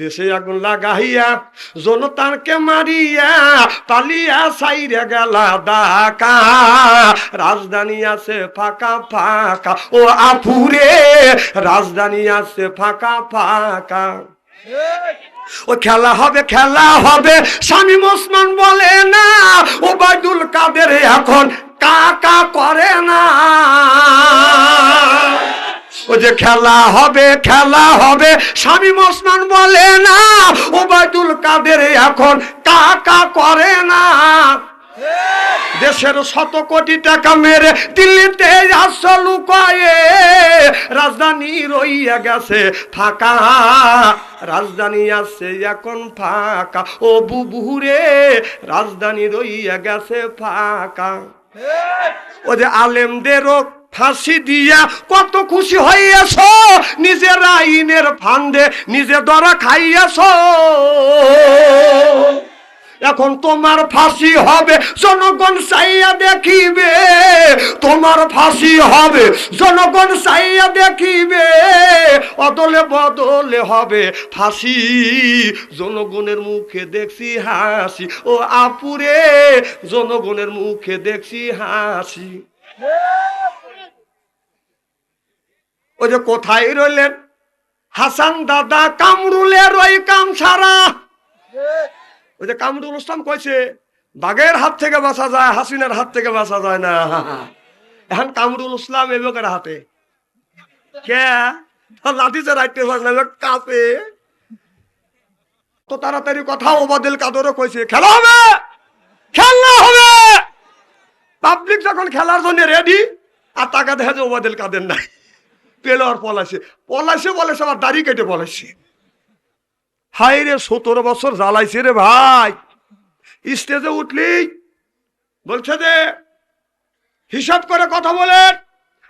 দেশে আগুন লাগাইয়া, জনতারকে মারিয়া, পালিয়া সাইরে গেলা ডাকা রাজধানী আছে ফাঁকা ফাঁকা। ও আফুরে, রাজধানী আছে ফাঁকা ফাঁকা। ও খেলা হবে খেলা হবে, স্বামী ওসমান বলে না। ও বাইদুল কাদের এখন কাকা করে না। ও যে খেলা হবে খেলা হবে স্বামী ওসমান বলে না ও বাইদুল কাদের এখন কাকা করে না। দেশের শত কোটি টাকা মেরে দিল্লিতে আসছে লুকায়ে রাজধানী রইয়া গেছে ফাঁকা। রাজধানী আছে এখন ফাঁকা। ও বুবুরে রাজধানী রইয়া গেছে ফাঁকা। ও যে আলেমদেরও ফাঁসি দিয়া কত খুশি হইয়াছ? নিজের আইনের ফান্দে নিজে দরা খাইয়াছ। এখন তোমার ফাঁসি হবে, জনগণ চাইয়া দেখিবে। তোমার ফাঁসি হবে, জনগণ চাইয়া দেখিবে। অদলে বদলে হবে ফাঁসি। জনগণের মুখে দেখছি হাসি। ও আপুরে, জনগণের মুখে দেখছি হাসি। ওই যে কোথায় রইলেন? হাসান দাদা কামরুলের ওই কাম সারা ওই যে কামরুল ইসলাম কইছে, বাঘের হাত থেকে বাঁচা যায়, হাসিনার হাত থেকে বাঁচা যায় না। এখন কামরুল ইসলাম এবার হাতে। কে? লাঠিতে রাখতে পারে না কাপে। তো তাড়াতাড়ি কথা ওবাদিল কাদরও কইছে, খেলা হবে! খেলা হবে! পাবলিক যখন খেলার জন্য রেডি আর টাকা দেখা যায় ওবাদিল কাদের নাই। পেল আর পলাইছে পলাইছে বলে সবার দাড়ি কেটে পলাইছে হাই রে সতেরো বছর জ্বালাইছে রে ভাই। স্টেজে উঠলি বলছে যে, হিসাব করে কথা বলেন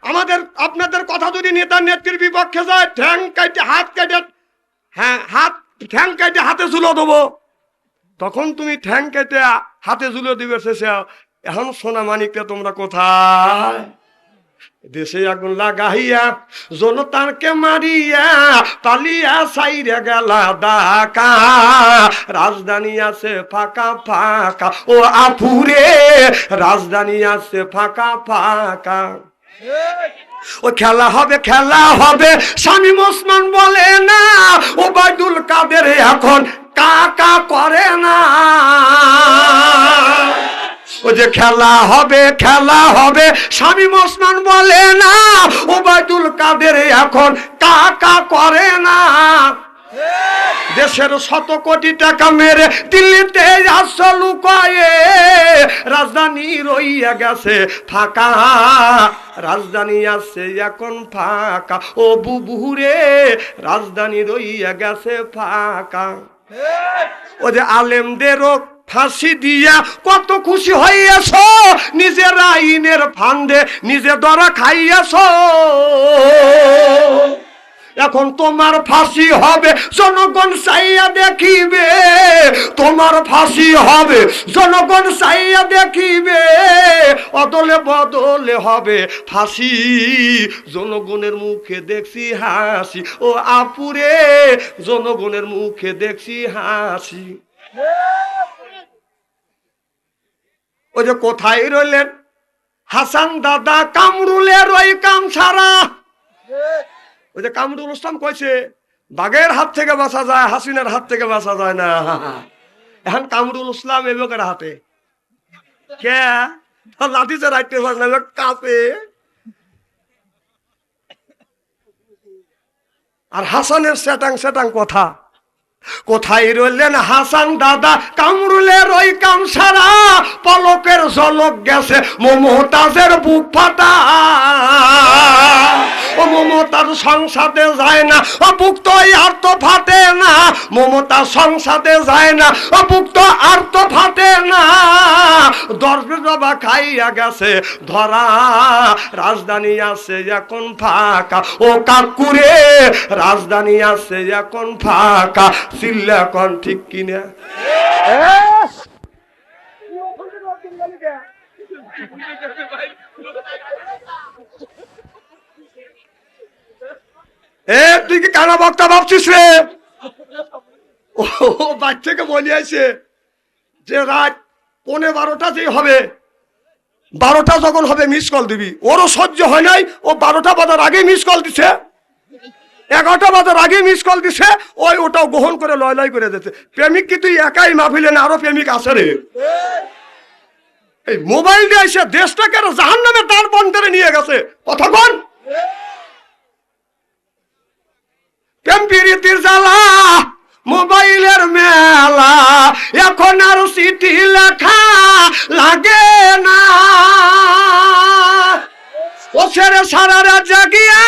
আমাদের, আপনাদের কথা যদি নেতা নেত্রীর বিপক্ষে যায়, ঠ্যাং কাটে হাত কেটে হ্যাঁ হাত, ঠ্যাং কেটে হাতে ঝুলো দেবো। তখন তুমি ঠ্যাং কেটে হাতে ঝুলো দিবে শেষে। এখন সোনা মানিকটা তোমরা কোথায়? দেশে আগুন লাগাইয়া, জনতারকে মারিয়া, পালিয়া সাইরে গেলা ডাকা। রাজধানী আছে ফাঁকা ফাঁকা। ও আফুরে, রাজধানী আছে ফাঁকা ফাঁকা। ও খেলা হবে খেলা হবে, স্বামী ওসমান বলে না। ও বাইদুল কাদের এখন কাকা করে না। ও যে খেলা হবে খেলা হবে স্বামী ওসমান বলে না ও বাইদুল কাদের এখন কাকা করে না। দেশের শত কোটি টাকা মেরে দিল্লিতে আসছে লুকায়ে রাজধানী রইয়া গেছে ফাঁকা। রাজধানী আছে এখন ফাঁকা ও বুবুরে রাজধানী রইয়া গেছে ফাঁকা। ও যে আলেমদেরও ফাঁসি দিয়া কত খুশি হইয়াছ? নিজের আইনের ফান্দে নিজে দরা খাইয়াছ। এখন তোমার ফাঁসি হবে, জনগণ চাইয়া দেখিবে। তোমার ফাঁসি হবে, জনগণ চাইয়া দেখিবে। অদলে বদলে হবে ফাঁসি। জনগণের মুখে দেখছি হাসি। ও আপুরে, জনগণের মুখে দেখছি হাসি। ওই যে কোথায় রইলেন? হাসান দাদা কামরুলের ওই কাম সারা ওই যে কামরুল ইসলাম কইছে, বাঘের হাত থেকে বাঁচা যায়, হাসিনার হাত থেকে বাঁচা যায় না। এখন কামরুল ইসলাম এবার হাতে। কে? লাঠিতে রাখতে পারে না কাপে। আর হাসানের সেটাং সেটাং কথা। কোথায় রইলেন হাসান দাদা? কামরুলের ওই কামসারা। পলকের জলক গেছে মমতাজের বুক ফাটা। ও মমতার সংসাদে যায় না, ও বুক তো আর তো ফাটে না। মমতা সংসাদে যায় না, ও বুক তো আর তো ফাটে না। বাবা খাইয়া গেছে, ধরা রাজধানী আছে এখন ফাঁকা। ও কাকুরে রাজধানী আছে এখন ফাঁকা। চিল্লা এখন ঠিক কিনা? এ, তুই কি কানা বক্তা ভাবছিস রে? ও বাচ্চাকে বলে আছে যে রাত পৌনে বারোটা যে হবে, বারোটা যখন হবে মিস কল দিবি। ওরও সহ্য হয় নাই, ও বারোটা বাজার আগে মিস কল দিছে। এগারোটা বাজার আগে মিস কল দিছে, ওই ওটাও গ্রহণ করে লয় লয় করে দিতে প্রেমিক কি তুই একাই মাহফিলে না, আরও প্রেমিক আছে রে? এই মোবাইল দিয়ে এসে দেশটাকে জাহান নামে তার বন্ধরে নিয়ে গেছে। কথা বল। প্রেম প্রীতির জ্বালা। মোবাইলের মেলা, এখন আর চিঠি লেখা লাগে না। ও ছেড়ে সারা রাত জাগিয়া,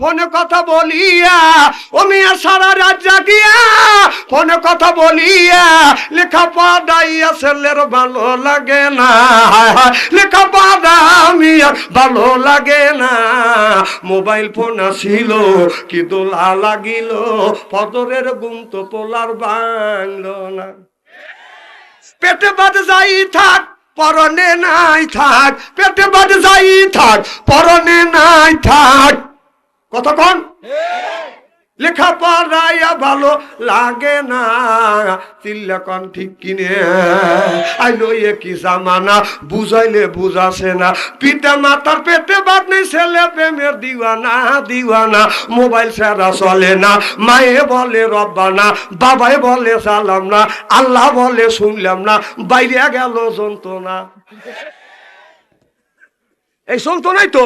ফোনে কথা বলিয়া, ও মিয়া সারা রাত জাগিয়া, ফোনে কথা বলিয়া লেখা পড়াইয়া ছেলের ভালো লাগে না। লেখা আর ভালো লাগে না। মোবাইল ফোন আসিল, কি দোলা লাগিল ফদরের গুম তো পোলার বাংলো না। পেটে বাদ যাই থাক, পরনে নাই থাক, পেটে বাদ যাই থাক, পরনে নাই থাক। কতক্ষণ? লেখা পড়াইয়া ভালো লাগে না। চিল্লাকন ঠিক কিনে আইলো এ কি জামানা, বুঝাইলে বুঝাছে না। পিতা মাতার পেটে বাদ নেই, ছেলে প্রেমের দিওয়ানা দিওয়ানা। মোবাইল ছাড়া চলে না। মায়ে বলে, রব্বানা। বাবাই বলে, সালাম না। আল্লাহ বলে, শুনলাম না। বাইরে গেল যন্ত্রণা। এই যন্ত্রণাই তো